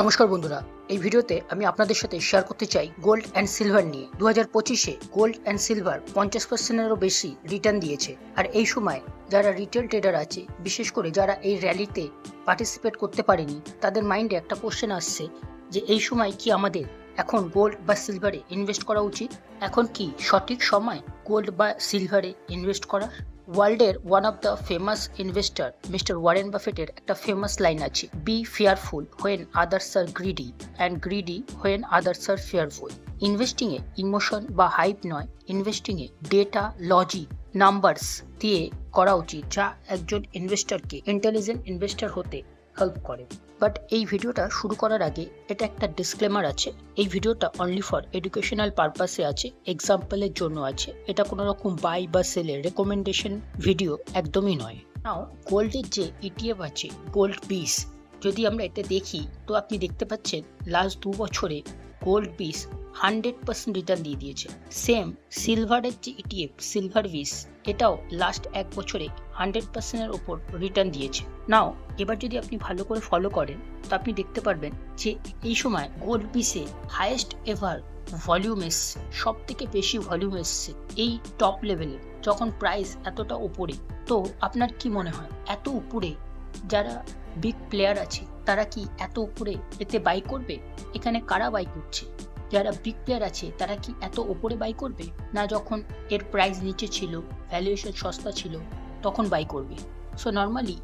নমস্কার বন্ধুরা, এই ভিডিওতে আমি আপনাদের সাথে শেয়ার করতে চাই গোল্ড অ্যান্ড সিলভার নিয়ে। দু হাজার পঁচিশে গোল্ড অ্যান্ড সিলভার পঞ্চাশ পার্সেন্টেরও বেশি রিটার্ন দিয়েছে। আর এই সময় যারা রিটেল ট্রেডার আছে, বিশেষ করে যারা এই র্যালিতে পার্টিসিপেট করতে পারেনি, তাদের মাইন্ডে একটা কোশ্চেন আসছে যে এই সময় কি আমাদের এখন গোল্ড বা সিলভারে ইনভেস্ট করা উচিত? এখন কি সঠিক সময় গোল্ড বা সিলভারে ইনভেস্ট করা ওয়ার্ল্ডের one of the famous investor mister Warren বাফেটের একটা ফেমাস লাইন আছে be fearful when others are greedy and greedy when others are fearful ইনভেস্টিংয়ে emotion বা হাইপ নয় ইনভেস্টিংয়ে ডেটা লজিক নাম্বারস দিয়ে করা উচিত, যা একজন ইনভেস্টরকে ইন্টেলিজেন্ট ইনভেস্টর হতে হেল্প করে। বাট এই ভিডিওটা শুরু করার আগে এটা একটা ডিসক্লেমার আছে। এই ভিডিওটা অনলি ফর এডুকেশনাল পারপাসে আছে এক্সাম্পলের জন্য আছে। এটা কোনো রকম বাই বা সেলের রেকমেন্ডেশন ভিডিও একদমই নয়। নাও গোল্ডের যে ইটিএফ আছে গোল্ড বিস যদি আমরা এটা দেখি, তো আপনি দেখতে পাচ্ছেন লাস্ট দু বছরে gold bees hundred percent return দিয়ে দিয়েছে। সেম সিলভারের যে ইটিএফ সিলভার বিস এটাও লাস্ট এক বছরে হান্ড্রেড পার্সেন্টের ওপর রিটার্ন দিয়েছে। নাও এবার যদি আপনি ভালো করে ফলো করেন, তো আপনি দেখতে পারবেন যে এই সময় গোল্ড বিসে হাইয়েস্ট এভার ভলিউম এসছে সব থেকে বেশি ভলিউম এসছে এই টপ লেভেলে যখন প্রাইস এতটা উপরে, তো আপনার কি মনে হয়? এত উপরে যারা বিগ প্লেয়ার আছে, তারা কি এত উপরে এতে বাই করবে? এখানে কারা বাই করছে? যারা বিগ প্লেয়ার আছে, তারা কি এত ওপরে বাই করবে? না যখন এর প্রাইস নিচে ছিল ভ্যালুয়েশন সস্তা ছিল, তখন বাই করবে। সো নর্মালি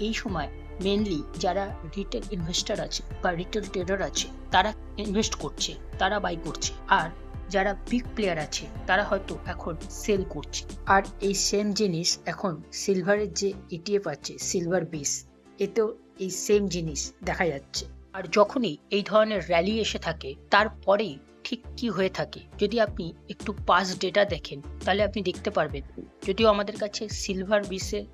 এই সময় মেনলি যারা রিটেল ইনভেস্টার আছে বা রিটেল ট্রেডার আছে, তারা ইনভেস্ট করছে, তারা বাই করছে। আর যারা বিগ প্লেয়ার আছে, তারা হয়তো এখন সেল করছে। আর এই সেম জিনিস এখন সিলভারের যে ইটিএফ আছে সিলভার বিস এতেও এই সেম জিনিস দেখা যাচ্ছে। আর যখনই এই ধরনের র্যালি এসে থাকে, তারপরেই ঠিক কি হয়ে থাকে, যদি আপনি একটু পাস ডেটা দেখেন, তাহলে আপনি দেখতে পারবেন, যদিও আমাদের কাছে সিলভার বিসের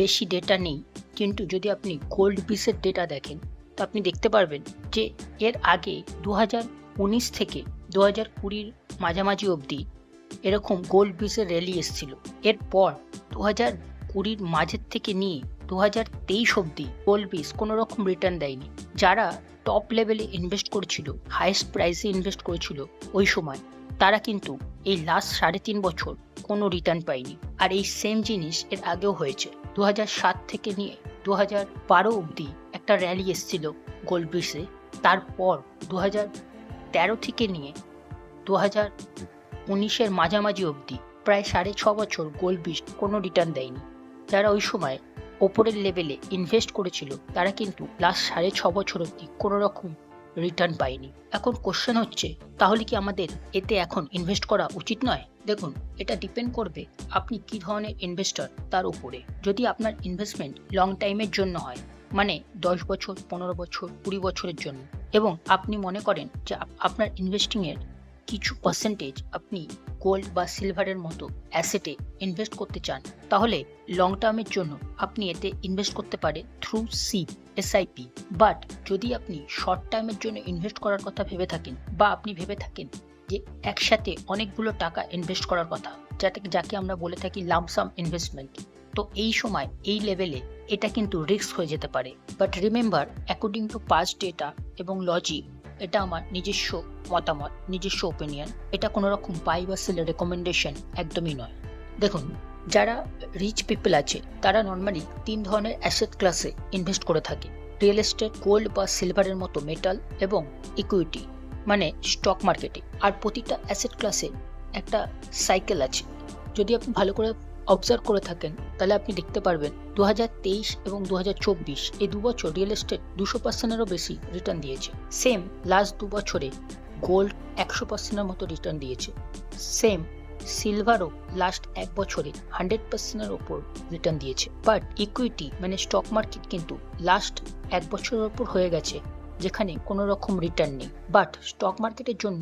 বেশি ডেটা নেই, কিন্তু যদি আপনি গোল্ড বিসের ডেটা দেখেন, তো আপনি দেখতে পারবেন যে এর আগে দু উনিশ থেকে দু হাজার কুড়ির মাঝামাঝি অবধি এরকম গোল্ড বিসের র্যালি এসেছিল। এরপর দু হাজার কুড়ির মাঝের থেকে নিয়ে দু হাজার তেইশ অবধি গোল্ড বিস কোনো রকম রিটার্ন দেয়নি। যারা টপ লেভেলে ইনভেস্ট করেছিল হাইয়েস্ট প্রাইসে ইনভেস্ট করেছিল ওই সময়, তারা কিন্তু এই লাস্ট সাড়ে তিন বছর কোনো রিটার্ন পায়নি। আর এই সেম জিনিস এর আগেও হয়েছে। দু সাত থেকে নিয়ে দু হাজার বারো অবধি একটা র্যালি এসেছিল গোল্ড বিসে তারপর দু হাজার তেরো থেকে নিয়ে দু হাজার উনিশের মাঝামাঝি অবধি প্রায় সাড়ে ছ বছর গোল্ড বিস কোনো রিটার্ন দেয়নি। যারা ওই সময় ওপরের লেভেলে ইনভেস্ট করেছিল, তারা কিন্তু লাস্ট সাড়ে ছ বছর অবধি কোনো রকম রিটার্ন পায়নি। এখন কোশ্চেন হচ্ছে, তাহলে কি আমাদের এতে এখন ইনভেস্ট করা উচিত নয়? দেখুন, এটা ডিপেন্ড করবে আপনি কি ধরনের ইনভেস্টর তার উপরে। যদি আপনার ইনভেস্টমেন্ট লং টাইমের জন্য হয় মানে দশ বছর, পনেরো বছর, কুড়ি বছরের জন্য, এবং আপনি মনে করেন যে আপ- আপনার ইনভেস্টিংয়ের কিছু পার্সেন্টেজ আপনি গোল্ড বা সিলভারের মতো অ্যাসেটে ইনভেস্ট করতে চান, তাহলে লং টার্মের জন্য আপনি এতে ইনভেস্ট করতে পারেন থ্রু সি এসআইপি বাট যদি আপনি শর্ট টাইমের জন্য ইনভেস্ট করার কথা ভেবে থাকেন বা আপনি ভেবে থাকেন যে একসাথে অনেকগুলো টাকা ইনভেস্ট করার কথা, যাতে যাকে আমরা বলে থাকি লামসাম ইনভেস্টমেন্ট তো এই সময় এই লেভেলে এটা কিন্তু রিস্ক হয়ে যেতে পারে। But remember according to past data এবং লজিক এটা আমার নিজস্ব মতামত, নিজস্ব ওপিনিয়ন এটা কোনো রকম বাই বা সেলের রেকমেন্ডেশন একদমই নয়। দেখুন, যারা রিচ পিপল আছে, তারা নর্মালি তিন ধরনের অ্যাসেট ক্লাসে ইনভেস্ট করে থাকে। রিয়েল এস্টেট গোল্ড বা সিলভারের মতো মেটাল এবং ইকুইটি মানে স্টক মার্কেটে আর প্রতিটা অ্যাসেট ক্লাসে একটা সাইকেল আছে। যদি আপনি ভালো করে অবজার্ভ করে থাকেন, তাহলে আপনি দেখতে পারবেন দু হাজার তেইশ এবং দু হাজার চব্বিশ এই দু বছর রিয়েল এস্টেট দুশো পার্সেন্টেরও বেশি রিটার্ন দিয়েছে। সেম লাস্ট দু বছরে গোল্ড একশো পার্সেন্টের মতো রিটার্ন দিয়েছে। সেম সিলভারও লাস্ট এক বছরে হান্ড্রেড পার্সেন্টের ওপর রিটার্ন দিয়েছে। বাট ইকুইটি মানে স্টক মার্কেট কিন্তু লাস্ট এক বছরের ওপর হয়ে গেছে, যেখানে কোনো রকম রিটার্ন নেই। বাট স্টক মার্কেটের জন্য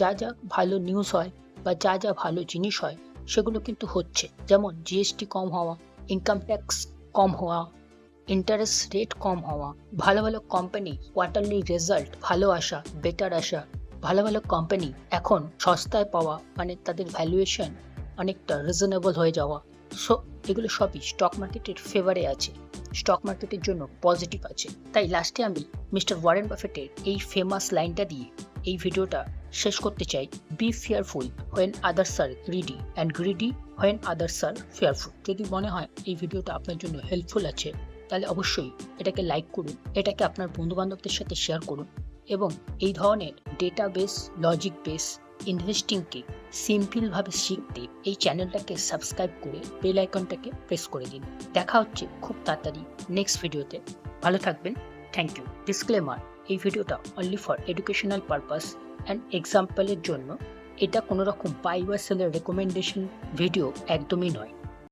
যা যা ভালো নিউজ হয় বা যা যা ভালো জিনিস হয়, সেগুলো কিন্তু হচ্ছে। যেমন জিএসটি কম হওয়া ইনকাম ট্যাক্স কম হওয়া ইন্টারেস্ট রেট কম হওয়া, ভালো ভালো কোম্পানি কোয়ার্টারলি রেজাল্ট ভালো আসা বেটার আসা, ভালো ভালো কোম্পানি এখন সস্তায় পাওয়া মানে তাদের ভ্যালুয়েশন অনেকটা রিজনেবল হয়ে যাওয়া। সো এগুলো সবই স্টক মার্কেটের ফেভারে আছে। স্টক মার্কেটের জন্য পজিটিভ আছে। তাই লাস্টে আমি মিস্টার ওয়ারেন বাফেটের এই ফেমাস লাইনটা দিয়ে এই ভিডিওটা শেষ করতে চাই। Be fearful when others are greedy and greedy when others are fearful যদি মনে হয় এই ভিডিওটা আপনার জন্য হেল্পফুল আছে, তাহলে অবশ্যই এটাকে লাইক করুন, এটাকে আপনার বন্ধু বান্ধবদের সাথে শেয়ার করুন এবং এই ধরনের ডেটা বেস লজিক বেস ইনভেস্টিংকে সিম্পলভাবে শিখতে এই চ্যানেলটাকে সাবস্ক্রাইব করে বেল আইকনটাকে প্রেস করে দিন। দেখা হচ্ছে খুব তাড়াতাড়ি নেক্সট ভিডিওতে ভালো থাকবেন। থ্যাংক ইউ ডিসক্লেমার এই ভিডিওটা only for educational purpose and এক্সাম্পলের জন্য। এটা কোনো রকম বাই বা সেলের রেকমেন্ডেশন ভিডিও একদমই নয়।